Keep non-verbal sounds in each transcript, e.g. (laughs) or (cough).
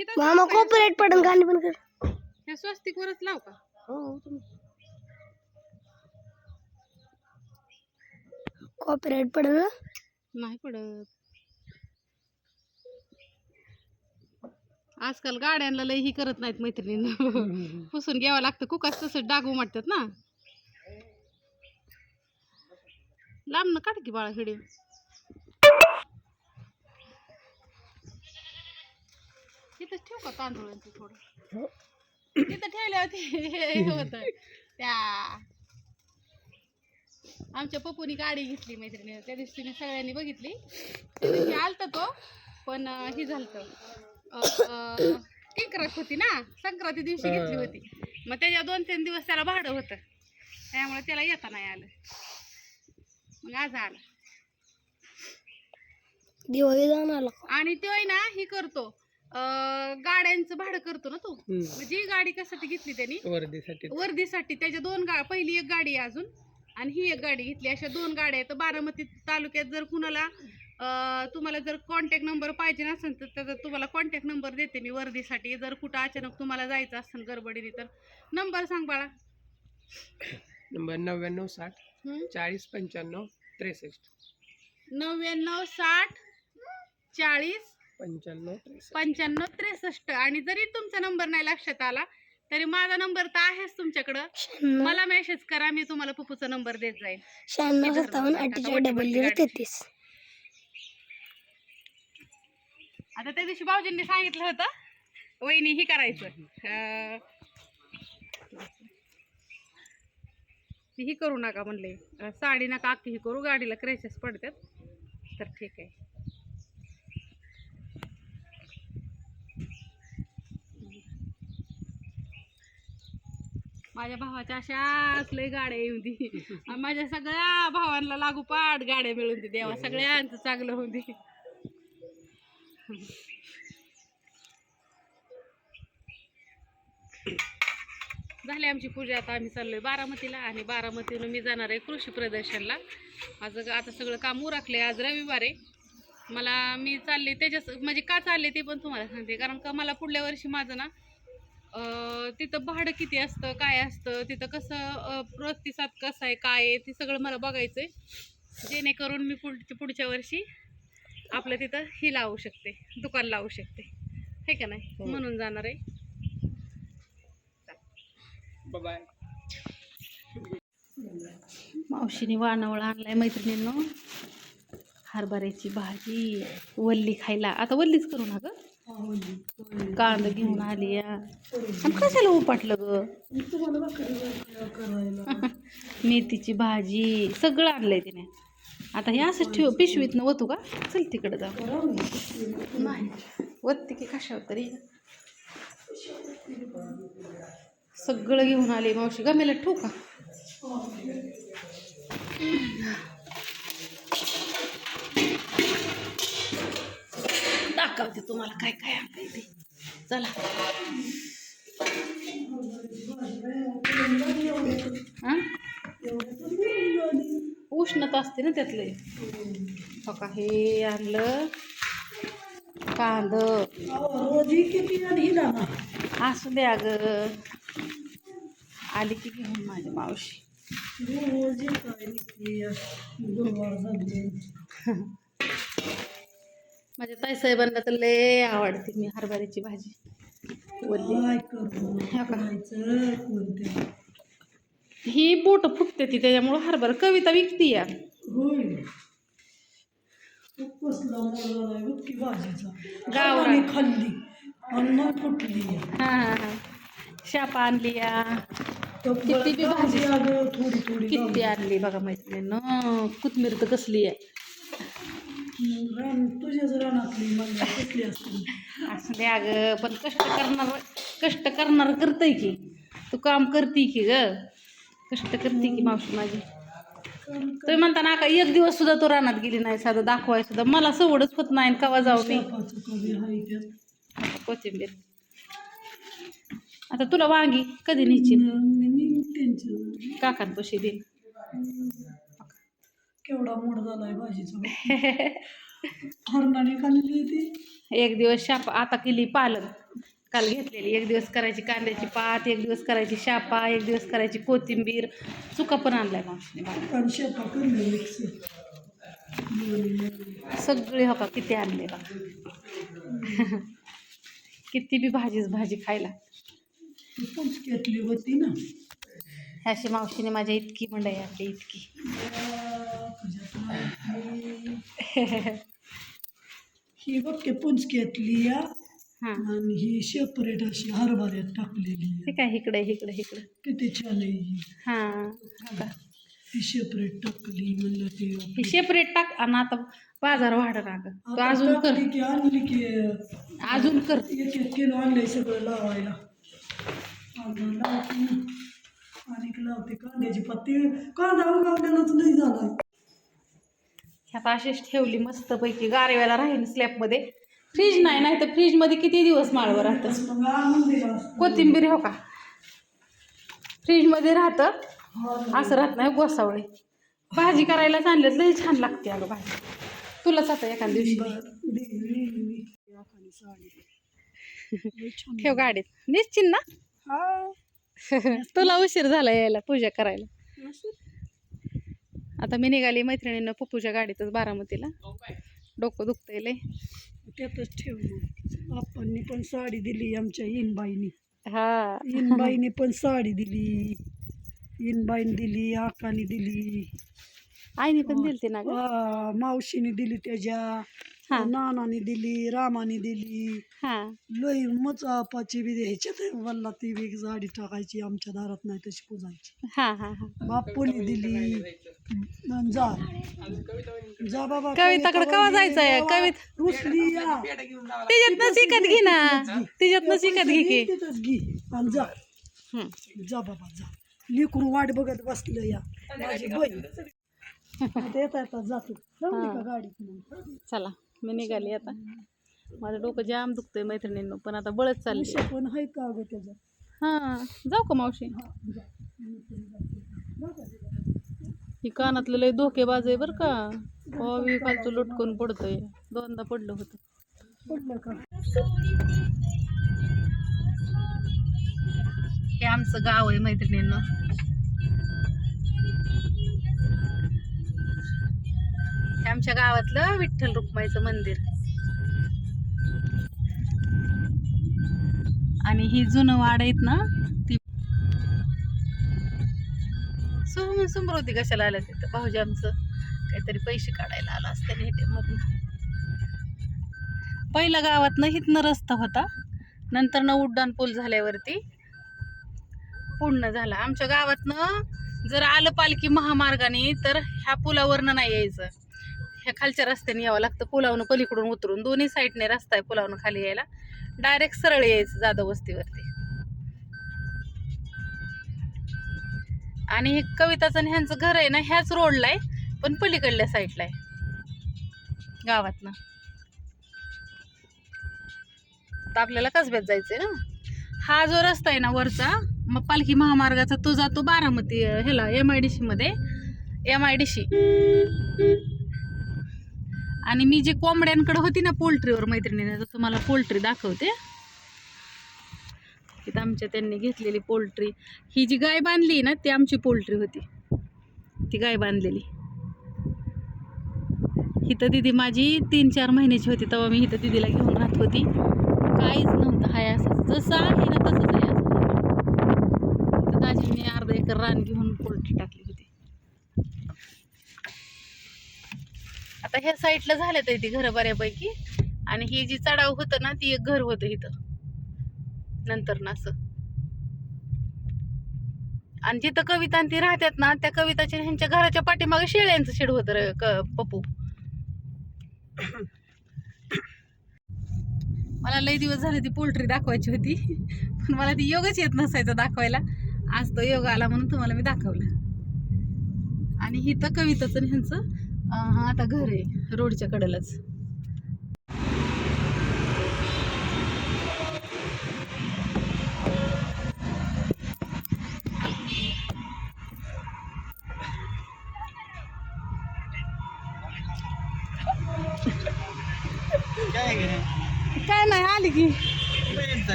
मामा कॉपीराईट पडन गाणी पण कर. ह्या स्वस्तिक वरच लाव का? हो कॉपीराईट पडन ना नाही पडत. आजकाल गाड्यांना लय ही करत नाहीत मैत्रिणींना. (laughs) पुसून घ्यावं लागतं. कुकाच तसं डाग उमटतात ना. लांब ना काढ की बाळा व्हिडिओ तिथंच ठेव का तांदूळ आणि ते थोडं? हो. तिथं ठेवल्यावर ते हे होत. त्या आमच्या पप्पूनी गाडी घेतली मैत्रिणी त्या दिवशी तिने सगळ्यांनी बघितली. त्या दिवशी आलता तो पण ही झालत. किंकरक होती ना? संक्रांती दिवशी घेतली होती. मग त्याच्या दोन तीन दिवस त्याला भाडं होतं. त्यामुळे त्याला येता नाही आलं. मग आज आलं. दिवाळी जाऊन आला आणि तो आहे ना ही करतो. अं, गाड्यांचं भाडं करतो ना तू. म्हणजे ही गाडी कशासाठी घेतली त्यांनी? वर्दीसाठी. वर्दीसाठी. त्याच्या दोन गा पहिली एक गाडी आहे अजून आणि ही एक गाडी घेतली. अशा दोन गाड्या आहेत. तर बारामती तालुक्यात जर कुणाला अं, तुम्हाला जर कॉन्टॅक्ट नंबर पाहिजे नसेल तर त्याचा तुम्हाला कॉन्टॅक्ट नंबर देते मी वर्दीसाठी. जर कुठं अचानक तुम्हाला जायचं असेल गडबडीने तर. नंबर सांग बाळा. नंबर नव्याण्णव साठ हम्म? चाळीस पंच्याण्णव त्रेसष्ट. नव्याण्णव साठ चाळीस पंच्याण्णव त्रेसष्ट. पंच्याण्णव त्रेसष्ट. आणि जरी तुमचा नंबर नाही लक्षात आला तरी माझा नंबर तर आहेच तुमच्याकडं. मला मेसेज करा मी तुम्हाला पप्पूचा नंबर देत जाईल शहाण्णव सत्तावन्न अठ्ठेचाळीस डबल झिरो तेहतीस. आता त्या दिवशी भाऊजींनी सांगितलं होतं वहिनी ही करायचं. ही करू नका म्हणले. साडी नका अख्खी ही करू गाडीला क्रॅचेस पडतात. तर ठीक आहे. माझ्या भावाच्या अशाच लय गाड्या येऊ दे. आणि माझ्या सगळ्या भावांना लागूपाठ गाड्या मिळून दे देवा. सगळ्यांचं चांगलं होऊन दे. झाली आमची पूजा. आता आम्ही चाललोय बारामतीला आणि बारामतीनं मी जाणार आहे कृषी प्रदर्शनला. माझं आता सगळं काम उरकलंय. आज रविवार आहे. मला मी चालले त्याच्यास म्हणजे का चालले ते पण तुम्हाला सांगते. कारण का मला पुढल्या वर्षी माझं ना तिथं भाडं किती असतं काय असतं तिथं कसं प्रतिसाद कसा आहे काय आहे ते सगळं मला बघायचं आहे जेणेकरून मी पुढ पुढच्या वर्षी आपलं तिथं ही लावू शकते दुकान लावू शकते. हे का नाही? हो. म्हणून जाणार आहे. बाय मावशीने वाणावळ आणलाय मैत्रिणींनो. हरभऱ्याची भाजी वल्ली खायला. आता वल्लीच करू ना ग? कांदा घेऊन आली या आणि कशाला उपाटलं ग? मेथीची भाजी सगळं आणलंय तिने. आता हे असं ठेव पिशवीतनं वतो का? चल तिकडे जा नाही वत्ती की कशावर तरी. सगळं घेऊन आले मावशी. गमेला ठेवू का? दाखवते तुम्हाला काय काय आणलंय ते. चला? उष्णता असते ना त्यातले. हो का हे आणलं. कांद. असू द्या ग आली की घेऊन माझी मावशी. (laughs) माझ्या ताई साहेबांना तर लय आवडते मी हरभऱ्याची भाजी. हो? ही बोट फुटते ती त्याच्यामुळं हरभरा कविता विकती या. गावरान. खाल्ली. अन्न फुटली हा शापा आणली या. किती बी भाजी. थोडी थोडी किती आणली बघा मैत्रिणीनं. कोथमीर तर कसली आहे. रान तुझ्याच रानातली कसली असते? असं द्या अगं पण कष्ट करणार कष्ट करणार करतय की. तू काम करते की ग. कष्ट करते की मावशी माझी. तुम्ही म्हणता ना का एक दिवस सुद्धा तू रानात गेली नाही साधं दाखवाय सुद्धा. मला सवडच होत नाही आणि कवा जाऊ मी? शेपाचं कवी हाय त्यात आता कोथिंबीर. आता तुला वांगी कधी न्यायची? मी त्यांच्या काकांपाशी देईन केवढा मोड झालाय भाजीचा (laughs) हरणाने खाल्ली ती. एक दिवस शापा आता केली पालक. काल घेतलेली. एक दिवस करायची कांद्याची पात एक दिवस करायची शापा एक दिवस करायची कोथिंबीर. चुका पण आणलाय मावशीने सगळे हो का किती आणले बा. (laughs) किती बी भाजीच भाजी खायला. घेतली होती ना. ह्याशी मावशीने माझ्या इतकी मंडई आणली इतकी. (laughs) ही बघ के पुंच या हाँ। आणि ही सेपरेट अशी हरभऱ्यात टाकलेली आहे. ते काय इकडे इकडे इकडे किती छान आहे ही। हाँ। हो का ही सेपरेट टाकली म्हणलं ते हे सेपरेट टाक आणि आता बाज़ार वाढ ना गं. तू आता अजून कर टाकली की आणली की अजून कर एक एक किलो आणलंय सगळं लावायला आणि लावते आणि एक लावते कांद्याची पत्ती कांदा उगावलेलाच नाही झाला ह्यात अशीच ठेवली मस्तपैकी गारव्याला राहील स्लॅबमध्ये फ्रीज नाही नाही तर फ्रीजमध्ये किती दिवस माळवर राहतं. कोथिंबीर हो का फ्रीजमध्ये राहतं. असं राहत नाही गोसावळे भाजी करायला आणलं लई छान लागते अगं भाजी तुलाच आता एखाद्या दिवशी. लय. ठेव गाडीत निश्चिन ना. (laughs) (laughs) तुला उशीर झाला यायला पूजा करायला. आता मी निघाली मैत्रिणीनं पप्पूच्या गाडीतच बारामतीला. डोकं दुखतंय लय. त्यातच ठेव मग. आप्पांनी पण साडी दिली आमच्या इनबाईनी हा. इनबाईने पण साडी दिली. इनबाईने दिली आकाने दिली. आईने पण दिलती ना मावशीने दिली त्याच्या. नानाने दिली रामाने दिली. हा. लई मच आपाची बी ह्याच्यात वल्ला ती बी साडी टाकायची आमच्या दारात नाही तशी पुजायची. बापूने दिली. जा. जा बाबा कविताकडे केव्हा जायचंय? कवित रुसली या तिच्यातनं शिकत घे ना. तिच्यातनं शिकत घे की. तिथंच घे आणि जा. बाबा जा. लेकरू वाट बघत बसलं या. माझी बहीण. येता येता जातो. का मग? चला मी निघाली आता. माझं डोकं जाम दुखतंय मैत्रिणींनो पण आता बळच चालली. पण आहे का अगं त्याच्यात हा जाऊ का मावशी? हा कानातलं लय धोकेबाज आहे बरं का. हवी खालचं लटकून पडतंय. दोनदा पडलं होतं. पडलं का? हे आमचं गाव आहे मैत्रिणींना. हे आमच्या गावातलं विठ्ठल रुक्माईचं मंदिर. आणि ही जुनं वाड आहेत ना सुम समृद्धी कशाला आल्या तिथं भाऊजी आमचं काहीतरी पैसे काढायला आला असतं नेटेमधून पहिल्या गावातनं हिथनं रस्ता होता. नंतर न उड्डाण पूल झाल्यावरती पूर्ण झाला. आमच्या गावातनं जर आलं पालखी महामार्गाने तर ह्या पुलावरनं नाही यायचं. ह्या खालच्या रस्त्याने यावं लागतं. पुलावनं पलीकडून उतरून दोन्ही साईडने रस्ता आहे पुलावनं खाली यायला. डायरेक्ट सरळ यायचं जाधव वस्तीवरती. आणि हे कविताचं आणि ह्यांचं घर आहे ना ह्याच रोडला आहे पण पलीकडल्या साईडला आहे. गावातनं. तर आपल्याला कसब्यात जायचंय ना? हा जो रस्ता आहे ना वरचा मग पालखी महामार्गाचा तो जातो बारामती ह्याला एम आय डी सी मध्ये. एम आय डी सी आणि मी जे कोंबड्यांकडे होती ना पोल्ट्रीवर मैत्रिणीने तर तुम्हाला पोल्ट्री दाखवते आहेत आमच्या त्यांनी घेतलेली पोल्ट्री. ही जी गाय बांधली ना ती आमची पोल्ट्री होती. ती गाय बांधलेली. इथं दिदी माझी तीन चार महिन्याची होती तेव्हा मी इथं दिदीला घेऊन राहत होती. काहीच नव्हतं हाय असं जसं आहे ना तसंच आहे असं तर दाजीने अर्धा एकर रान घेऊन पोल्ट्री टाकली होती. आता ह्या साईडला झालं तर ती घरं बऱ्यापैकी. आणि ही जी चढाव होतं ना ती एक घर होतं इथं. नंतर ना असं. आणि जिथं कविता आणि ती राहतात ना त्या कविताच्या ह्यांच्या घराच्या पाठीमागे शेळ्यांचं शेड होत पप्पू. मला लई दिवस झाले ती पोल्ट्री दाखवायची होती पण मला ती योगच येत नसायचा दाखवायला. आज तो योग आला म्हणून तुम्हाला मी दाखवलं. आणि हिथं तर कविताचं ह्यांचं आता घर आहे रोडच्या कडेलाच.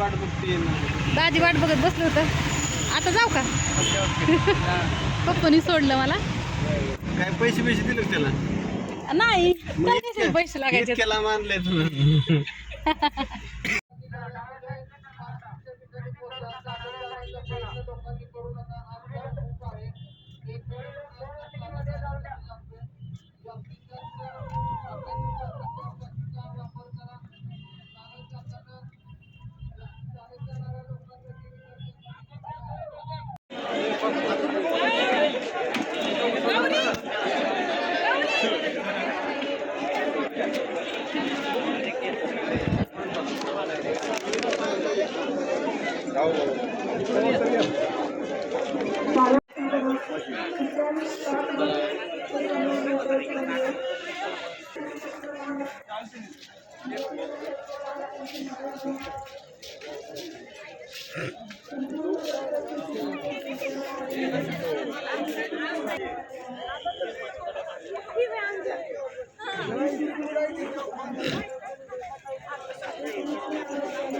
वाट बघते दाजी वाट बघत बसलो होतं. आता जाऊ का? (laughs) पप्पानी सोडलं मला. काय पैसे पैसे दिले त्याला? नाही त्याला पैसे लागायचे. इतक्याला मानलंय तुला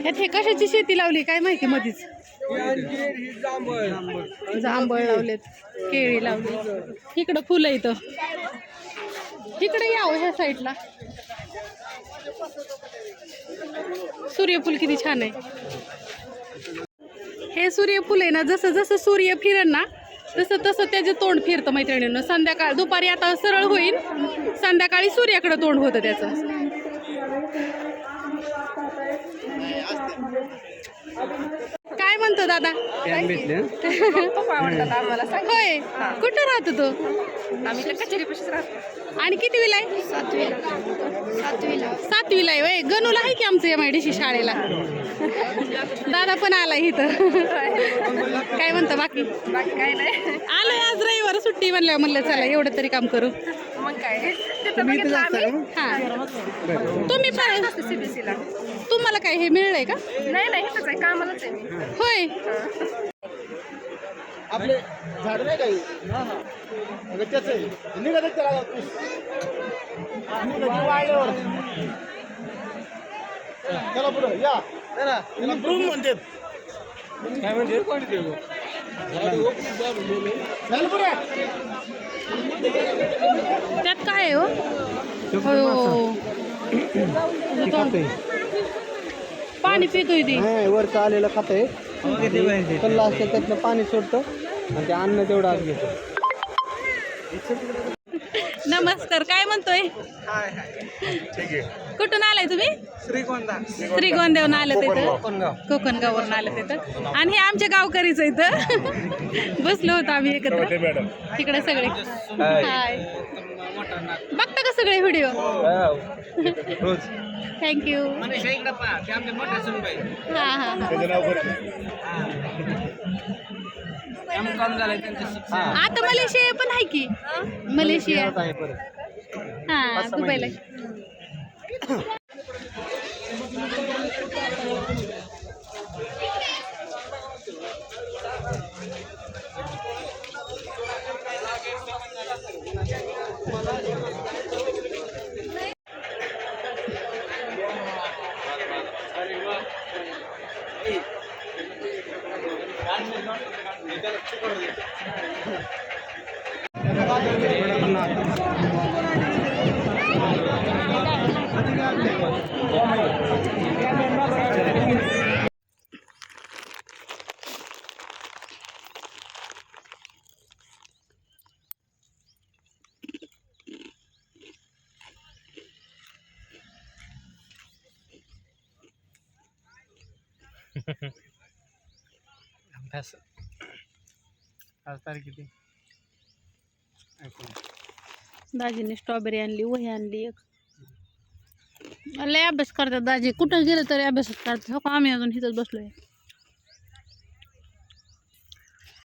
हे कशाची शेती लावली? काय माहिती मधीच? जांभळ लावलेत केळी लावली. इकडं फुलं इथं. इकडे यावं ह्या साईडला सूर्यफूल किती छान आहे. हे सूर्यफूल आहे ना जसं जसं सूर्य फिरण ना तसं तसं त्याचं तोंड फिरतं मैत्रिणीनं. संध्याकाळ दुपारी आता सरळ होईल संध्याकाळी सूर्याकडे तोंड होतं त्याचं. काय म्हणतो दादा? होय. कुठं राहतो तो? आम्ही राहतो. आणि किती विला आहे? सातवीला. सातवीला. आहे वय गणूला आहे की आमचं एम आय डी सी शाळेला? दादा पण आला इथं. काय म्हणतं बाकी? बाकी काय नाही. आलोय आज रविवार सुट्टी म्हणल्यावर म्हणलं चला एवढं तरी काम करू. मग काय? तिथं बघितलं आम्ही. हा. तुम्ही पण सीबीसीला तुम्हाला काय हे मिळलंय का? नाही नाही इथंच आहे. कामालाच आहे मी. होय. आपले झाड नाही काही अगं त्याचं आहे. निघा ते त्याला वाढल्यावर चला पुढं या. चला त्याला ब्रूम म्हणतात काय म्हणते चल पुढे. त्यात काय आहे हो? हो पाणी पितोय ती. नाही वरचं आलेलं खात आहे कल्ला असतं त्यातनं पाणी सोडतं आणि ते अन्न तेवढं आत घेतं. नमस्कार काय म्हणतोय? कुठून आलाय तुम्ही? श्रीगोंदा. श्रीगोंदेवरून आलं तिथं कोकणगाववरून आलं तिथं आणि हे आमच्या गावकरीच इथं. बसलो होतो आम्ही एकत्र. तिकडे सगळे. हाय. बघता का सगळे व्हिडिओ? थँक्यू हा हा हा. आता मलेशिया पण आहे की? मलेशिया. आहे परत हा दुबईला. अभ्यास. आज तारीख किती? दाजीने स्ट्रॉबेरी आणली, वही आणली एक. लय अभ्यास करतात दाजी. कुठं गेलं तरी अभ्यासच करतात. हो का आम्ही अजून इथंच बसलोय.